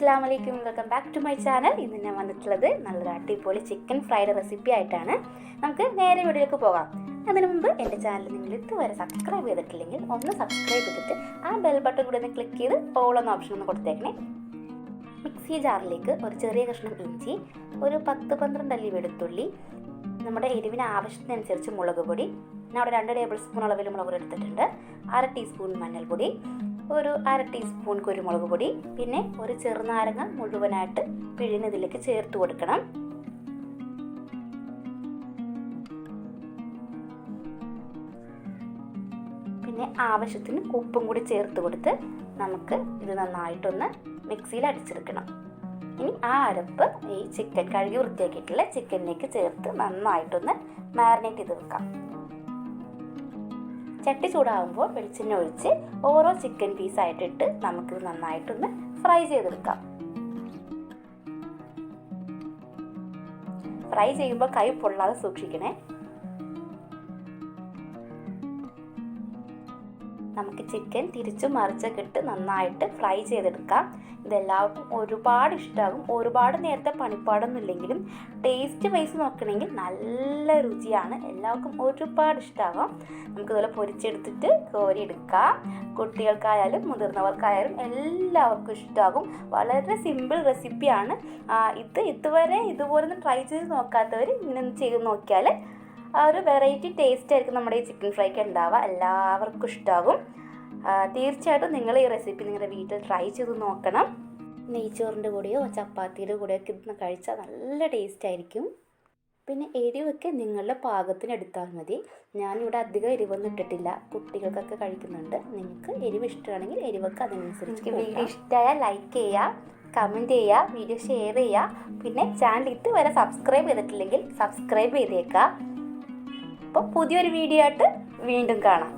അസ്സാം വലൈക്കും welcome back to my channel ഇന്ന് ഞാൻ വന്നിട്ടുള്ളത് നല്ലൊരു അടിപൊളി ചിക്കൻ ഫ്രൈഡ് റെസിപ്പി ആയിട്ടാണ്. നമുക്ക് നേരെ വീഡിയോയിലേക്ക് പോകാം. അതിനു മുമ്പ് എന്റെ ചാനൽ നിങ്ങൾ ഇതുവരെ സബ്സ്ക്രൈബ് ചെയ്തിട്ടില്ലെങ്കിൽ ഒന്ന് സബ്സ്ക്രൈബ് ചെയ്തിട്ട് ആ ബെൽ ബട്ടൺ കൂടി ഒന്ന് ക്ലിക്ക് ചെയ്ത് ഓൾ എന്ന ഓപ്ഷൻ ഒന്ന് കൊടുത്തേക്കണേ. മിക്സി ജാറിലേക്ക് ഒരു ചെറിയ കഷ്ണം ഇഞ്ചി ഒരു പത്ത് പന്ത്രണ്ട് അല്ലി വെളുത്തുള്ളി നമ്മുടെ എരിവിന് ആവശ്യത്തിനനുസരിച്ച് മുളക് പൊടി ഞാൻ അവിടെ രണ്ട് ടേബിൾ സ്പൂൺ അളവിൽ മുളക് എടുത്തിട്ടുണ്ട് അര ടീസ്പൂൺ മഞ്ഞൾപ്പൊടി ഒരു അര ടീസ്പൂൺ കുരുമുളക് പൊടി പിന്നെ ഒരു ചെറുനാരങ്ങ മുഴുവനായിട്ട് പിഴിഞ്ഞതിലേക്ക് ചേർത്ത് കൊടുക്കണം. പിന്നെ ആവശ്യത്തിന് ഉപ്പും കൂടി ചേർത്ത് കൊടുത്ത് നമുക്ക് ഇത് നന്നായിട്ടൊന്ന് മിക്സിയിൽ അടിച്ചെടുക്കണം. ഇനി ആ അരപ്പ് ഈ ചിക്കൻ കഴുകി വൃത്തിയാക്കിയിട്ടുള്ള ചിക്കനിലേക്ക് ചേർത്ത് നന്നായിട്ടൊന്ന് മാരിനേറ്റ് ചെയ്ത് വെക്കാം. ചട്ടി ചൂടാകുമ്പോൾ വെളിച്ചെണ്ണ ഒഴിച്ച് ഓരോ ചിക്കൻ പീസ് ആയിട്ടിട്ട് നമുക്കിത് നന്നായിട്ടൊന്ന് ഫ്രൈ ചെയ്തെടുക്കാം. ഫ്രൈ ചെയ്യുമ്പോൾ കൈ പൊള്ളാതെ സൂക്ഷിക്കണേ. നമുക്ക് ചിക്കൻ തിരിച്ചു മറിച്ചൊക്കെ നന്നായിട്ട് ഫ്രൈ ചെയ്തെടുക്കാം. ഇതെല്ലാവർക്കും ഒരുപാട് ഇഷ്ടമാകും ഒരുപാട് നേരത്തെ പണിപ്പാടൊന്നും ഇല്ലെങ്കിലും ടേസ്റ്റ് വൈസ് നോക്കണമെങ്കിൽ നല്ല രുചിയാണ്. എല്ലാവർക്കും ഒരുപാട് ഇഷ്ടമാകും നമുക്കിതുപോലെ പൊരിച്ചെടുത്തിട്ട് കോരിയെടുക്കാം. കുട്ടികൾക്കായാലും മുതിർന്നവർക്കായാലും എല്ലാവർക്കും ഇഷ്ടമാകും വളരെ സിമ്പിൾ റെസിപ്പിയാണ് ഇത് ഇതുവരെ ഇതുപോലെ ട്രൈ ചെയ്ത് നോക്കാത്തവർ ഇങ്ങനെ ചെയ്ത് നോക്കിയാൽ ആ ഒരു വെറൈറ്റി ടേസ്റ്റ് ആയിരിക്കും നമ്മുടെ ഈ ചിക്കൻ ഫ്രൈക്ക് ഉണ്ടാവുക. എല്ലാവർക്കും ഇഷ്ടമാകും തീർച്ചയായിട്ടും നിങ്ങൾ ഈ റെസിപ്പി നിങ്ങളുടെ വീട്ടിൽ ട്രൈ ചെയ്ത് നോക്കണം. നെയ്ച്ചോറിന്റെ കൂടെയോ ചപ്പാത്തിയുടെ കൂടെയോ ഒക്കെ ഇതൊന്ന് കഴിച്ചാൽ നല്ല ടേസ്റ്റ് ആയിരിക്കും. പിന്നെ എരിവൊക്കെ നിങ്ങളുടെ പാകത്തിന് എടുത്താൽ മതി. ഞാനിവിടെ അധികം എരിവൊന്നും ഇട്ടിട്ടില്ല. കുട്ടികൾക്കൊക്കെ കഴിക്കുന്നുണ്ട്. നിങ്ങൾക്ക് എരിവ് ഇഷ്ടമാണെങ്കിൽ എരിവൊക്കെ അതിനനുസരിച്ച് വീഡിയോ ഇഷ്ടമായാൽ ലൈക്ക് ചെയ്യുക കമന്റ് ചെയ്യുക വീഡിയോ ഷെയർ ചെയ്യുക. പിന്നെ ചാനൽ ഇതുവരെ സബ്സ്ക്രൈബ് ചെയ്തിട്ടില്ലെങ്കിൽ സബ്സ്ക്രൈബ് ചെയ്തേക്കുക. അപ്പോൾ പുതിയൊരു വീഡിയോ ആയിട്ട് വീണ്ടും കാണാം.